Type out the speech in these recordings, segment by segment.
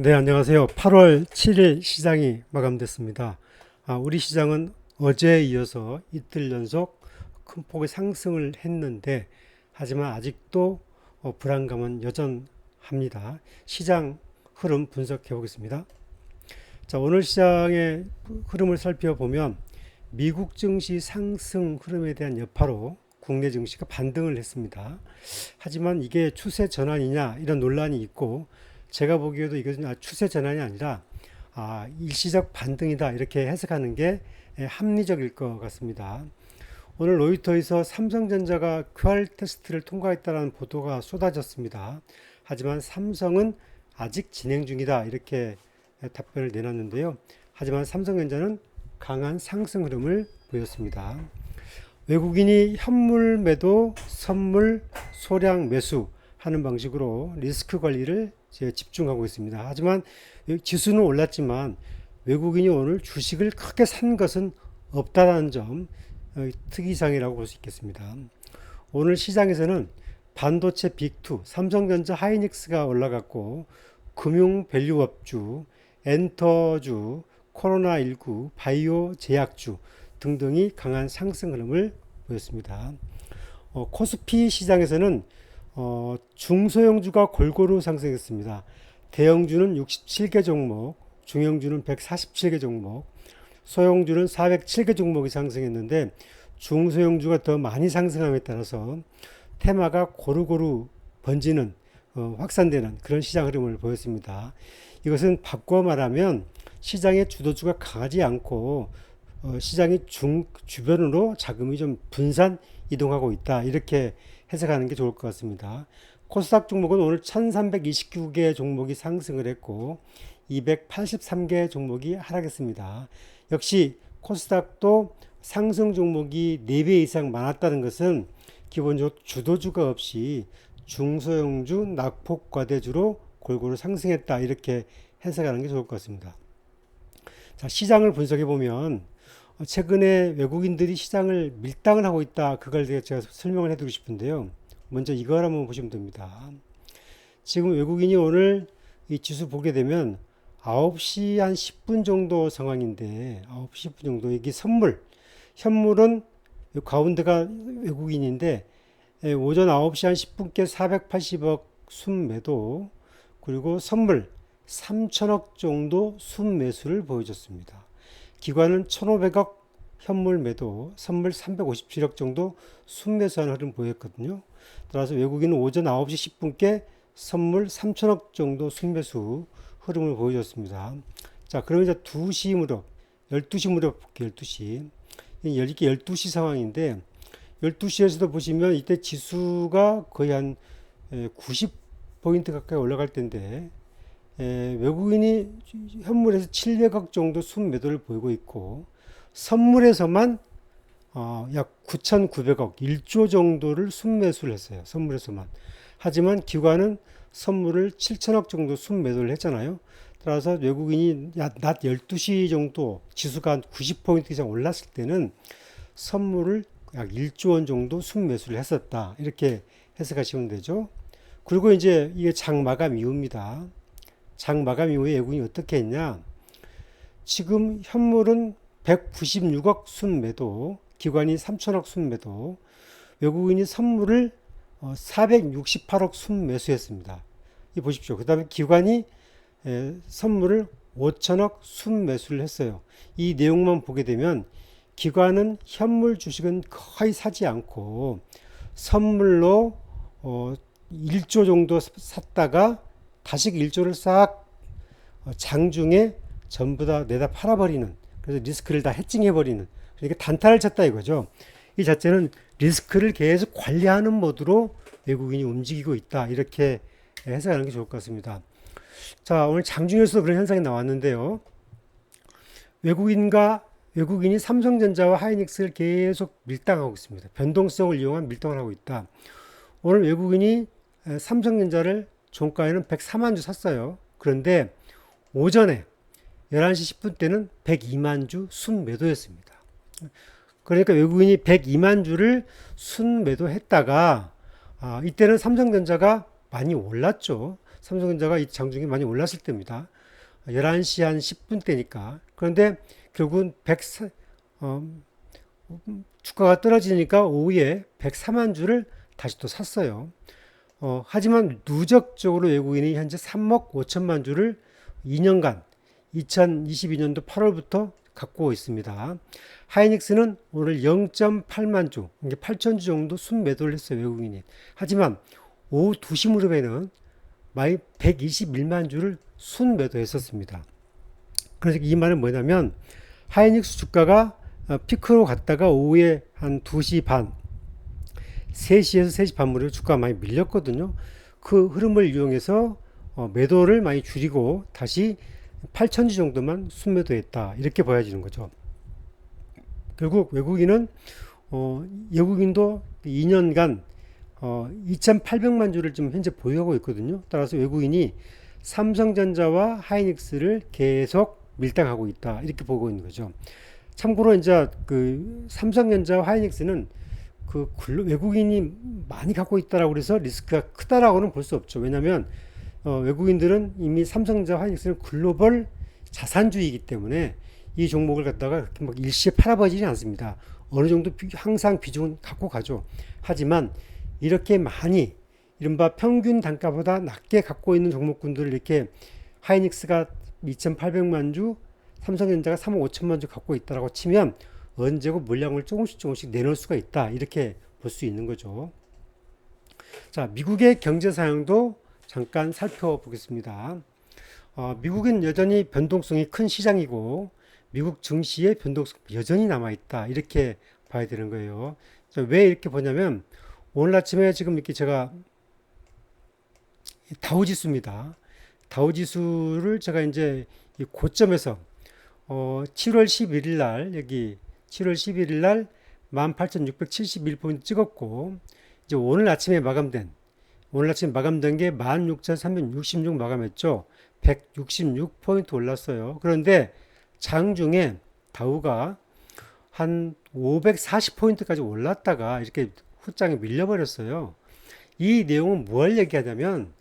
네, 안녕하세요. 8월 7일 시장이 마감됐습니다. 아, 우리 시장은 어제에 이어서 이틀 연속 큰 폭의 상승을 했는데, 하지만 아직도 어, 불안감은 여전합니다. 시장 흐름 분석해 보겠습니다. 자, 오늘 시장의 흐름을 살펴보면 미국 증시 상승 흐름에 대한 여파로 국내 증시가 반등을 했습니다. 하지만 이게 추세 전환이냐 이런 논란이 있고 제가 보기에도 이것은 아, 추세 전환이 아니라 아, 일시적 반등이다 이렇게 해석하는 게 예, 합리적일 것 같습니다. 오늘 로이터에서 삼성전자가 QR 테스트를 통과했다는 보도가 쏟아졌습니다. 하지만 삼성은 아직 진행 중이다 이렇게 답변을 내놨는데요. 하지만 삼성전자는 강한 상승 흐름을 보였습니다. 외국인이 현물 매도, 선물, 소량 매수 하는 방식으로 리스크 관리를 이제 집중하고 있습니다. 하지만 지수는 올랐지만 외국인이 오늘 주식을 크게 산 것은 없다는 점 어, 특이사항이라고 볼 수 있겠습니다. 오늘 시장에서는 반도체 빅2, 삼성전자 하이닉스가 올라갔고 금융 밸류업주, 엔터주, 코로나19, 바이오 제약주 등등이 강한 상승 흐름을 보였습니다. 어, 코스피 시장에서는 어, 중소형주가 골고루 상승했습니다. 대형주는 67개 종목, 중형주는 147개 종목, 소형주는 407개 종목이 상승했는데 중소형주가 더 많이 상승함에 따라서 테마가 고루고루 번지는 어, 확산되는 그런 시장 흐름을 보였습니다. 이것은 바꿔 말하면 시장의 주도주가 강하지 않고 어, 시장이 중 주변으로 자금이 좀 분산 이동하고 있다 이렇게 해석하는 게 좋을 것 같습니다. 코스닥 종목은 오늘 1329개 종목이 상승을 했고 283개 종목이 하락했습니다. 역시 코스닥도 상승 종목이 4배 이상 많았다는 것은 기본적으로 주도주가 없이 중소형주, 낙폭 과대주로 골고루 상승했다 이렇게 해석하는 게 좋을 것 같습니다. 자, 시장을 분석해 보면 최근에 외국인들이 시장을 밀당을 하고 있다. 그걸 제가 설명을 해드리고 싶은데요. 먼저 이걸 한번 보시면 됩니다. 지금 외국인이 오늘 이 지수 보게 되면 9시 한 10분 정도 상황인데 9시 10분 정도 여기 선물 현물은 가운데가 외국인인데 예, 오전 9시 한 10분께 480억 순매도 그리고 선물 3천억 정도 순매수를 보여줬습니다. 기관은 1,500억 현물 매도, 선물 357억 정도 순매수하는 흐름 보였거든요. 따라서 외국인은 오전 9시 10분께 선물 3천억 정도 순매수 흐름을 보여줬습니다. 자, 그러면 이제 2시 무렵, 12시 무렵 볼게요, 12시. 이게 12시 상황인데, 12시에서도 보시면 이때 지수가 거의 한 90포인트 가까이 올라갈 텐데, 에, 외국인이 현물에서 700억 정도 순매도를 보이고 있고 선물에서만 어, 약 9,900억, 1조 정도를 순매수를 했어요. 선물에서만. 하지만 기관은 선물을 7천억 정도 순매도를 했잖아요. 따라서 외국인이 낮 12시 정도 지수가 한 90포인트 이상 올랐을 때는 선물을 약 1조 원 정도 순매수를 했었다. 이렇게 해석하시면 되죠. 그리고 이제 이게 장 마감 이후입니다. 장 마감 이후에 외국인이 어떻게 했냐? 지금 현물은 196억 순매도, 기관이 3천억 순매도, 외국인이 선물을 468억 어, 순매수했습니다. 이 보십시오. 그 다음에 기관이 선물을 5천억 순매수를 했어요. 이 내용만 보게 되면 기관은 현물 주식은 거의 사지 않고 선물로 1조 어, 정도 샀다가 다시 1조를 싹 어, 장중에 전부 다 내다 팔아버리는 그래서 리스크를 다 해칭해버리는 그러니까 단타를 쳤다 이거죠. 이 자체는 리스크를 계속 관리하는 모드로 외국인이 움직이고 있다 이렇게 해석하는 게 좋을 것 같습니다. 자 오늘 장중에서도 그런 현상이 나왔는데요. 외국인과 외국인이 삼성전자와 하이닉스를 계속 밀당하고 있습니다. 변동성을 이용한 밀당을 하고 있다. 오늘 외국인이 삼성전자를 종가에는 104만 주 샀어요. 그런데 오전에 11시 10분 때는 102만 주 순매도였습니다. 그러니까 외국인이 102만 주를 순매도했다가 아, 이때는 삼성전자가 많이 올랐죠. 삼성전자가 이 장중에 많이 올랐을 때입니다. 11시 한 10분 때니까. 그런데 결국은 100, 어, 주가가 떨어지니까 오후에 104만 주를 다시 또 샀어요. 어, 하지만 누적적으로 외국인이 현재 3억 5천만 주를 2년간 2022년도 8월부터 갖고 있습니다. 하이닉스는 오늘 0.8만 주, 이게 8천 주 정도 순매도를 했어요, 외국인이. 하지만 오후 2시 무렵에는 많이 121만 주를 순매도했었습니다. 그래서 이 말은 뭐냐면 하이닉스 주가가 어, 피크로 갔다가 오후에 한 2시 반, 3시에서 3시 반 무렵 주가가 많이 밀렸거든요. 그 흐름을 이용해서 어, 매도를 많이 줄이고 다시 8천주 정도만 순매도했다. 이렇게 보여지는 거죠. 결국 외국인은 어, 외국인도 2년간 어, 2,800만 주를 지금 현재 보유하고 있거든요. 따라서 외국인이 삼성전자와 하이닉스를 계속 밀당하고 있다. 이렇게 보고 있는 거죠. 참고로 이제 그 삼성전자와 하이닉스는 그 외국인이 많이 갖고 있다라고 그래서 리스크가 크다라고는 볼 수 없죠. 왜냐하면 어, 외국인들은 이미 삼성전자, 하이닉스는 글로벌 자산주의이기 때문에 이 종목을 갖다가 막 일시에 팔아버리지 않습니다. 어느 정도 비, 항상 비중은 갖고 가죠. 하지만 이렇게 많이 이른바 평균 단가보다 낮게 갖고 있는 종목군들을 이렇게 하이닉스가 2,800만 주, 삼성전자가 3억 5천만 주 갖고 있다라고 치면 언제고 물량을 조금씩 조금씩 내놓을 수가 있다. 이렇게 볼 수 있는 거죠. 자, 미국의 경제 사양도 잠깐 살펴보겠습니다. 어, 미국은 여전히 변동성이 큰 시장이고 미국 증시의 변동성 여전히 남아 있다. 이렇게 봐야 되는 거예요. 왜 이렇게 보냐면 오늘 아침에 지금 이렇게 제가 다우지수입니다. 다우지수를 제가 이제 고점에서 어 7월 11일 날 여기 7월 11일 날 18,671포인트 찍었고 이제 오늘 아침에 마감된 오늘 아침 마감된 게 16,366 마감했죠. 166포인트 올랐어요. 그런데 장중에 다우가 한 540포인트까지 올랐다가 이렇게 후장에 밀려버렸어요. 이 내용은 뭘 얘기하냐면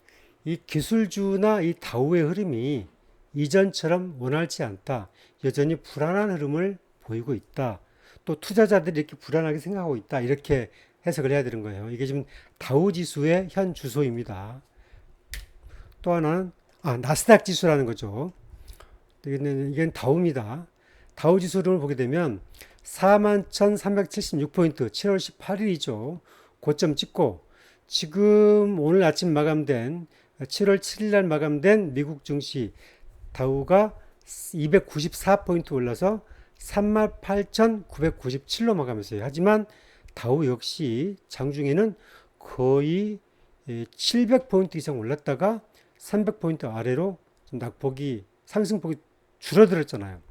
이 기술주나 이 다우의 흐름이 이전처럼 원활치 않다. 여전히 불안한 흐름을 보이고 있다. 또 투자자들이 이렇게 불안하게 생각하고 있다. 이렇게 해석을 해야 되는 거예요. 이게 지금 다우 지수의 현 주소입니다. 또 하나는 아, 나스닥 지수라는 거죠. 이건, 다우입니다. 다우 지수를 보게 되면 41,376포인트 7월 18일이죠. 고점 찍고 지금 오늘 아침 마감된 7월 7일 날 마감된 미국 증시 다우가 294포인트 올라서 38,997로 마감했어요. 하지만 다우 역시 장중에는 거의 700포인트 예, 이상 올랐다가 300포인트 아래로 낙폭이 상승폭이 줄어들었잖아요.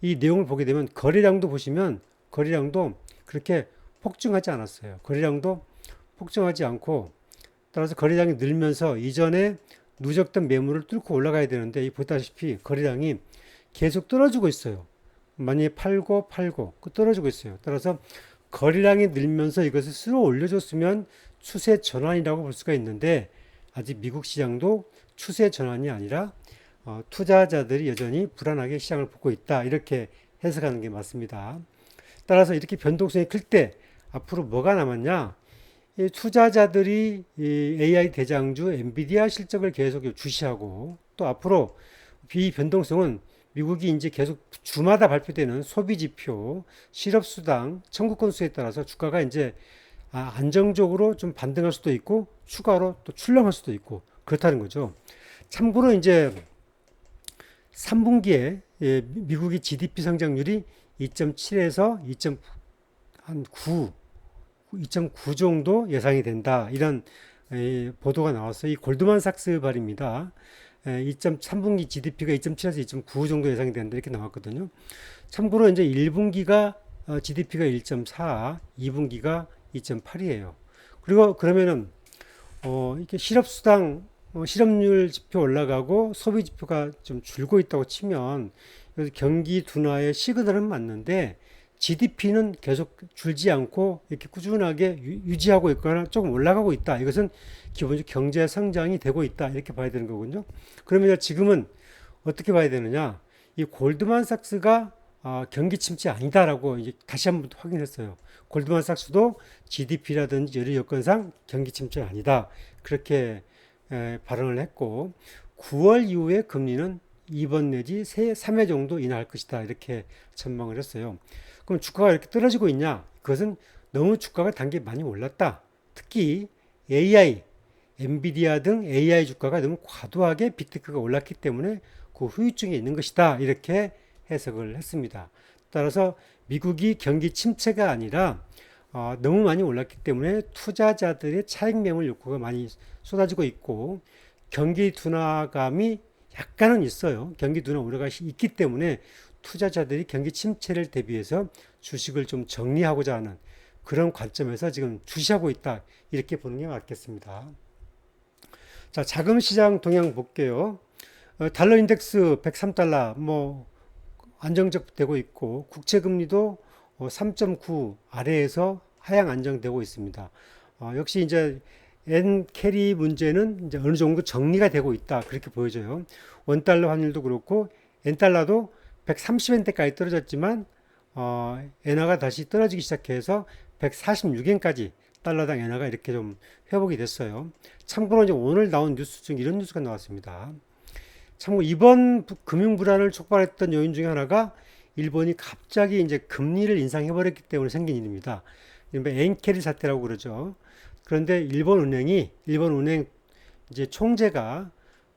이 내용을 보게 되면 거래량도 보시면 거래량도 그렇게 폭증하지 않았어요. 거래량도 폭증하지 않고 따라서 거래량이 늘면서 이전에 누적된 매물을 뚫고 올라가야 되는데 보다시피 거래량이 계속 떨어지고 있어요. 많이 팔고 팔고 그 떨어지고 있어요. 따라서 거래량이 늘면서 이것을 쓸어 올려줬으면 추세 전환이라고 볼 수가 있는데 아직 미국 시장도 추세 전환이 아니라 어, 투자자들이 여전히 불안하게 시장을 보고 있다 이렇게 해석하는 게 맞습니다. 따라서 이렇게 변동성이 클 때 앞으로 뭐가 남았냐? 이 투자자들이 이 AI 대장주 엔비디아 실적을 계속 주시하고 또 앞으로 비변동성은 미국이 이제 계속 주마다 발표되는 소비 지표, 실업 수당, 청구 건수에 따라서 주가가 이제 아, 안정적으로 좀 반등할 수도 있고 추가로 또 출렁할 수도 있고 그렇다는 거죠. 참고로 이제 3분기에 예, 미국의 GDP 성장률이 2.7에서 2.9, 2.9 정도 예상이 된다. 이런 예, 보도가 나왔어요. 이 골드만삭스 발입니다. 2.3분기 예, GDP가 2.7에서 2.9 정도 예상이 된다 이렇게 나왔거든요. 참고로 이제 1분기가 GDP가 1.4, 2분기가 2.8이에요. 그리고 그러면은 어 이렇게 실업 수당 어, 실업률 지표 올라가고 소비 지표가 좀 줄고 있다고 치면 경기 둔화의 시그널은 맞는데 GDP는 계속 줄지 않고 이렇게 꾸준하게 유- 유지하고 있거나 조금 올라가고 있다. 이것은 기본적으로 경제 성장이 되고 있다. 이렇게 봐야 되는 거군요. 그러면 지금은 어떻게 봐야 되느냐? 이 골드만삭스가 아, 경기 침체 아니다라고 이제 다시 한번 확인했어요. 골드만삭스도 GDP라든지 여러 여건상 경기 침체 아니다. 그렇게 에, 발언을 했고 9월 이후에 금리는 2번 내지 세 3회 정도 인하할 것이다. 이렇게 전망을 했어요. 그럼 주가가 이렇게 떨어지고 있냐? 그것은 너무 주가가 단계 많이 올랐다. 특히 AI, 엔비디아 등 AI 주가가 너무 과도하게 빅테크가 올랐기 때문에 그 후유증이 있는 것이다. 이렇게 해석을 했습니다. 따라서 미국이 경기 침체가 아니라 어, 너무 많이 올랐기 때문에 투자자들의 차익 매물 욕구가 많이 쏟아지고 있고 경기 둔화감이 약간은 있어요. 경기 둔화 우려가 있기 때문에 투자자들이 경기 침체를 대비해서 주식을 좀 정리하고자 하는 그런 관점에서 지금 주시하고 있다. 이렇게 보는 게 맞겠습니다. 자, 자금 시장 동향 볼게요. 어, 달러 인덱스 103달러 뭐 안정적 되고 있고 국채 금리도 어, 3.9 아래에서 하향 안정되고 있습니다. 어, 역시 이제 엔 캐리 문제는 이제 어느 정도 정리가 되고 있다 그렇게 보여져요. 원 달러 환율도 그렇고 엔 달러도 130엔대까지 떨어졌지만 어, 엔화가 다시 떨어지기 시작해서 146엔까지 달러당 엔화가 이렇게 좀 회복이 됐어요. 참고로 이제 오늘 나온 뉴스 중 이런 뉴스가 나왔습니다. 참고 이번 부- 금융 불안을 촉발했던 요인 중에 하나가 일본이 갑자기 이제 금리를 인상해 버렸기 때문에 생긴 일입니다. 엔캐리 사태라고 그러죠. 그런데 일본 은행이 일본 은행 이제 총재가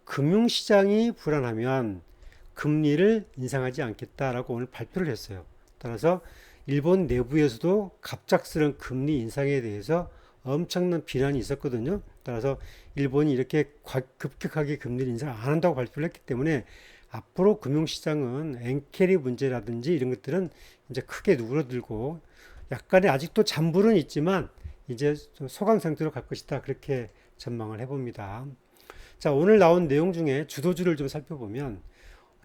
금융 시장이 불안하면 금리를 인상하지 않겠다라고 오늘 발표를 했어요. 따라서 일본 내부에서도 갑작스런 금리 인상에 대해서 엄청난 비난이 있었거든요. 따라서 일본이 이렇게 과- 급격하게 금리를 인상 안 한다고 발표를 했기 때문에 앞으로 금융시장은 엔캐리 문제라든지 이런 것들은 이제 크게 누그러들고 약간의 아직도 잔불은 있지만 이제 좀 소강 상태로 갈 것이다. 그렇게 전망을 해봅니다. 자, 오늘 나온 내용 중에 주도주를 좀 살펴보면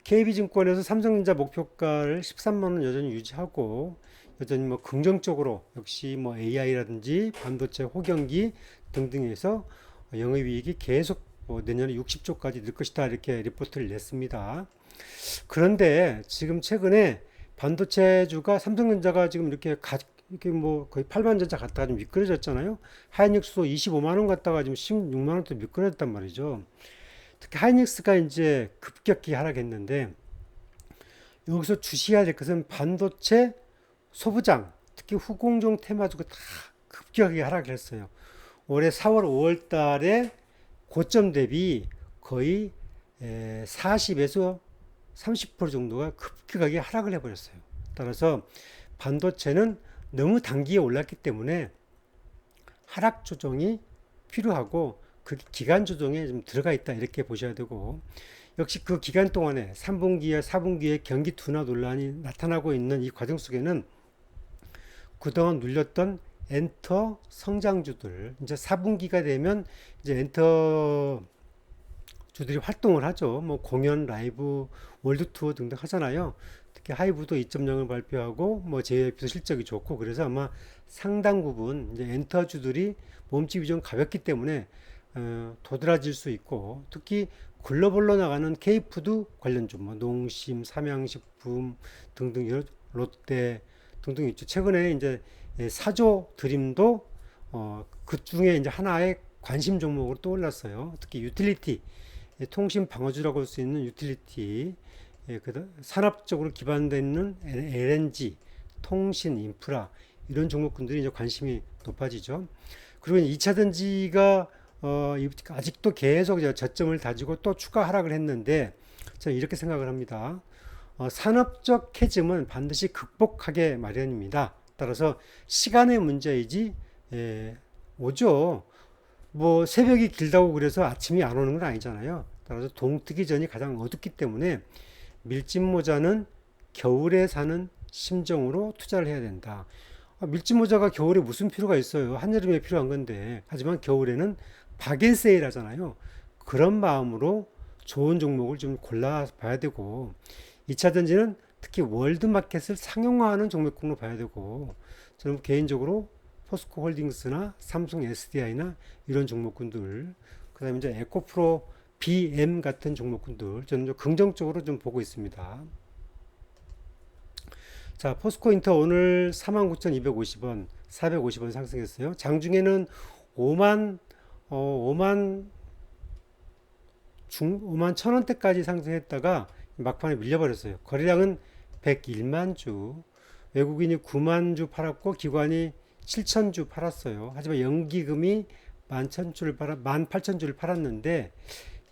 KB증권에서 삼성전자 목표가를 13만 원 여전히 유지하고 여전히 뭐 긍정적으로 역시 뭐 AI라든지 반도체 호경기 등등에서 영업이익이 계속 뭐 내년에 60조까지 늘 것이다 이렇게 리포트를 냈습니다. 그런데 지금 최근에 반도체주가 삼성전자가 지금 이렇게 가, 이렇게 뭐 거의 8만 전자 갔다가 좀 미끄러졌잖아요. 하이닉스도 25만 원 갔다가 지금 16만 원대 미끄러졌단 말이죠. 특히 하이닉스가 이제 급격히 하락했는데 여기서 주시해야 될 것은 반도체 소부장, 특히 후공정 테마주가 다 급격하게 하락을 했어요. 올해 4월, 5월 달에 고점 대비 거의 40에서 30% 정도가 급격하게 하락을 해버렸어요. 따라서 반도체는 너무 단기에 올랐기 때문에 하락 조정이 필요하고 그 기간 조정에 좀 들어가 있다 이렇게 보셔야 되고 역시 그 기간 동안에 3분기와 4분기에 경기 둔화 논란이 나타나고 있는 이 과정 속에는 그동안 눌렸던 엔터 성장주들 이제 4분기가 되면 이제 엔터 주들이 활동을 하죠. 뭐 공연, 라이브, 월드 투어 등등 하잖아요. 특히 하이브도 2.0을 발표하고 뭐 JYP도 실적이 좋고 그래서 아마 상당 부분 이제 엔터주들이 몸집이 좀 가볍기 때문에 어, 도드라질 수 있고 특히 글로벌로 나가는 K푸드 관련주 뭐 농심, 삼양식품 등등 롯데 등등 있죠. 최근에 이제 예, 사조 드림도 어, 그 중에 이제 하나의 관심 종목으로 떠올랐어요. 특히 유틸리티 예, 통신 방어주라고 할 수 있는 유틸리티, 예, 그 산업적으로 기반되어 있는 LNG, 통신, 인프라 이런 종목군들이 이제 관심이 높아지죠. 그리고 2차 전지가 어, 이- 아직도 계속 저점을 다지고 또 추가 하락을 했는데 저는 이렇게 생각을 합니다. 어, 산업적 캐즘은 반드시 극복하게 마련입니다. 따라서 시간의 문제이지 예, 오죠. 뭐 새벽이 길다고 그래서 아침이 안 오는 건 아니잖아요. 따라서 동트기 전이 가장 어둡기 때문에 밀짚 모자는 겨울에 사는 심정으로 투자를 해야 된다. 아, 밀짚 모자가 겨울에 무슨 필요가 있어요? 한여름에 필요한 건데. 하지만 겨울에는 박앤세일 하잖아요. 그런 마음으로 좋은 종목을 좀 골라 봐야 되고 2차 전지는 특히 월드마켓을 상용화하는 종목군으로 봐야 되고 저는 개인적으로 포스코 홀딩스나 삼성 SDI나 이런 종목군들 그다음에 이제 에코프로 BM 같은 종목군들 저는 좀 긍정적으로 좀 보고 있습니다. 자, 포스코 인터 오늘 49,250원, 450원 상승했어요. 장중에는 5만 어, 5만 중 5만 천 원대까지 상승했다가 막판에 밀려버렸어요. 거래량은 101만 주, 외국인이 9만 주 팔았고 기관이 7천 주 팔았어요. 하지만 연기금이 11,000 주를 팔아 18,000 주를 팔았는데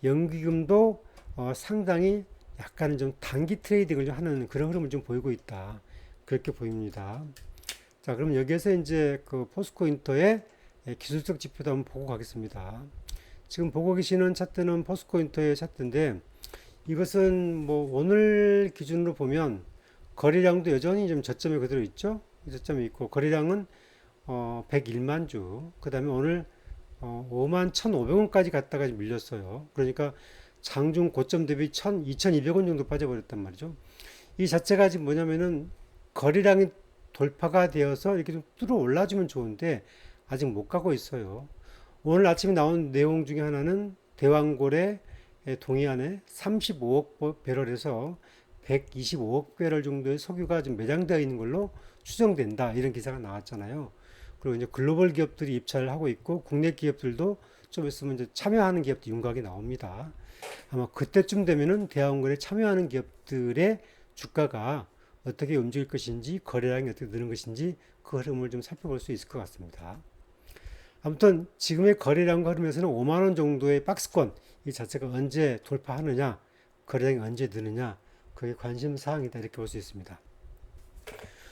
연기금도 어, 상당히 약간은 좀 단기 트레이딩을 좀 하는 그런 흐름을 좀 보이고 있다. 그렇게 보입니다. 자, 그럼 여기에서 이제 그 포스코 인터의 기술적 지표도 한번 보고 가겠습니다. 지금 보고 계시는 차트는 포스코 인터의 차트인데 이것은 뭐 오늘 기준으로 보면 거래량도 여전히 좀 저점에 그대로 있죠. 저점이 있고 거래량은 어 101만 주. 그다음에 오늘 어 5만 1,500원까지 갔다가 밀렸어요. 그러니까 장중 고점 대비 1,000, 2,200원 정도 빠져버렸단 말이죠. 이 자체가 지금 뭐냐면은 거래량이 돌파가 되어서 이렇게 좀 뚫어 올라주면 좋은데 아직 못 가고 있어요. 오늘 아침에 나온 내용 중에 하나는 대왕고래 동해안에 35억 배럴에서 125억 배럴 정도의 석유가 좀 매장되어 있는 걸로 추정된다. 이런 기사가 나왔잖아요. 그리고 이제 글로벌 기업들이 입찰을 하고 있고 국내 기업들도 좀 있으면 이제 참여하는 기업도 윤곽이 나옵니다. 아마 그때쯤 되면은 대왕거래에 참여하는 기업들의 주가가 어떻게 움직일 것인지 거래량이 어떻게 느는 것인지 그 흐름을 좀 살펴볼 수 있을 것 같습니다. 아무튼 지금의 거래량과 흐름에서는 5만 원 정도의 박스권 이 자체가 언제 돌파하느냐, 거래량이 언제 느느냐, 그게 관심 사항이다 이렇게 볼 수 있습니다.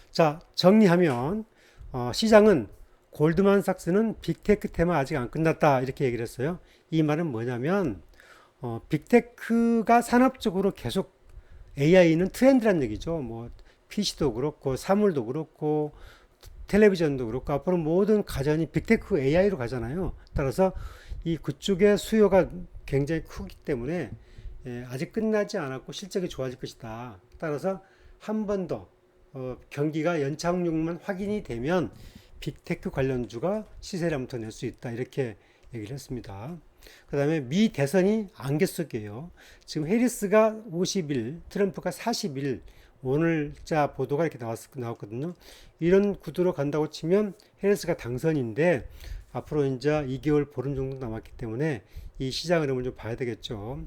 자 정리하면 어, 시장은 골드만삭스는 빅테크 테마 아직 안 끝났다 이렇게 얘기를 했어요. 이 말은 뭐냐면 어, 빅테크가 산업적으로 계속 AI는 트렌드란 얘기죠. 뭐 PC도 그렇고 사물도 그렇고 텔레비전도 그렇고 앞으로 모든 가전이 빅테크 AI로 가잖아요. 따라서 이 그쪽의 수요가 굉장히 크기 때문에 예, 아직 끝나지 않았고 실적이 좋아질 것이다. 따라서 한 번더 어, 경기가 연착륙만 확인이 되면 빅테크 관련주가 시세를 한번 더 낼 수 있다. 이렇게 얘기를 했습니다. 그 다음에 미 대선이 안개 속이에요. 지금 해리스가 50일, 트럼프가 40일, 오늘자 보도가 이렇게 나왔, 나왔거든요. 이런 구도로 간다고 치면 해리스가 당선인데 앞으로 이제 2개월 보름 정도 남았기 때문에 이 시장 흐름을 좀 봐야 되겠죠.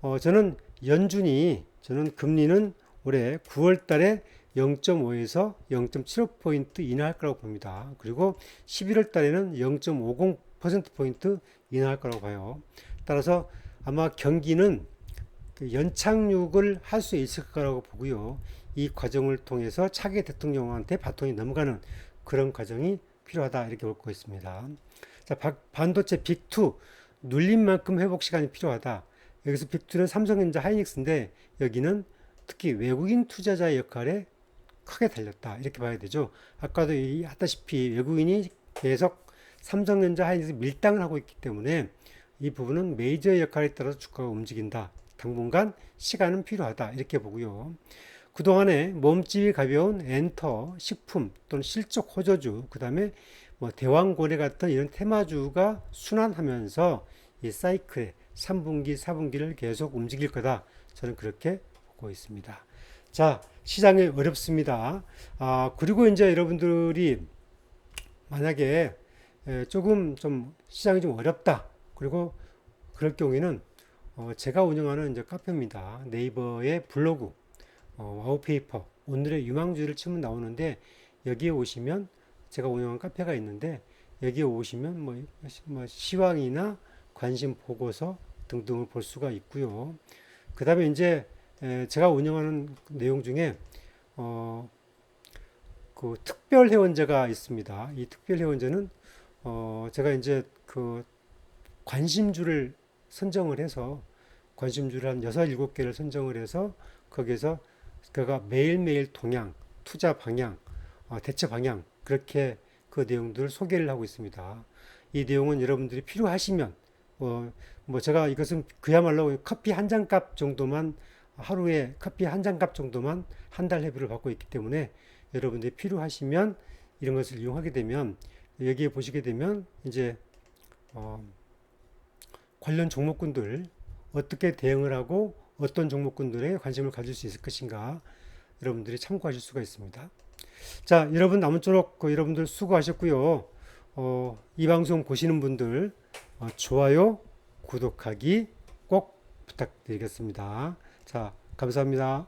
어, 저는 연준이, 저는 금리는 올해 9월 달에 0.5에서 0.75포인트 인하할 거라고 봅니다. 그리고 11월 달에는 0.50%포인트 인하할 거라고 봐요. 따라서 아마 경기는 그 연착륙을 할 수 있을 거라고 보고요. 이 과정을 통해서 차기 대통령한테 바톤이 넘어가는 그런 과정이 필요하다 이렇게 보고 있습니다. 자, 반도체 빅2 눌린 만큼 회복 시간이 필요하다. 여기서 빅2는 삼성전자 하이닉스인데 여기는 특히 외국인 투자자의 역할에 크게 달렸다. 이렇게 봐야 되죠. 아까도 하다시피 외국인이 계속 삼성전자 하이닉스 밀당을 하고 있기 때문에 이 부분은 메이저의 역할에 따라서 주가가 움직인다. 당분간 시간은 필요하다. 이렇게 보고요. 그동안에 몸집이 가벼운 엔터, 식품 또는 실적 호조주, 그 다음에 뭐 대왕고래 같은 이런 테마주가 순환하면서 이 사이클의 3분기, 4분기를 계속 움직일 거다. 저는 그렇게 보고 있습니다. 자, 시장이 어렵습니다. 아, 그리고 이제 여러분들이 만약에 조금 좀 시장이 좀 어렵다. 그리고 그럴 경우에는 어, 제가 운영하는 이제 카페입니다. 네이버의 블로그, 어, 와우페이퍼, 오늘의 유망주를 치면 나오는데 여기에 오시면 제가 운영한 카페가 있는데 여기에 오시면 뭐, 뭐 시황이나 관심 보고서 등등을 볼 수가 있고요. 그 다음에 이제 제가 운영하는 내용 중에 어, 그 특별 회원제가 있습니다. 이 특별 회원제는 어, 제가 이제 그 관심주를 선정을 해서 관심주를 한 6, 7개를 선정을 해서 거기에서 그가 매일매일 동향, 투자 방향, 어, 대처 방향 그렇게 그 내용들을 소개를 하고 있습니다. 이 내용은 여러분들이 필요하시면 어, 뭐 제가 이것은 그야말로 커피 한 잔 값 정도만 하루에 커피 한 잔 값 정도만 한 달 회비를 받고 있기 때문에 여러분들이 필요하시면 이런 것을 이용하게 되면 여기에 보시게 되면 이제 어, 관련 종목군들 어떻게 대응을 하고 어떤 종목군들에 관심을 가질 수 있을 것인가 여러분들이 참고하실 수가 있습니다. 자, 여러분 아무쪼록 그 여러분들 수고하셨고요. 어, 이 방송 보시는 분들 어, 좋아요, 구독하기 꼭 부탁드리겠습니다. 자, 감사합니다.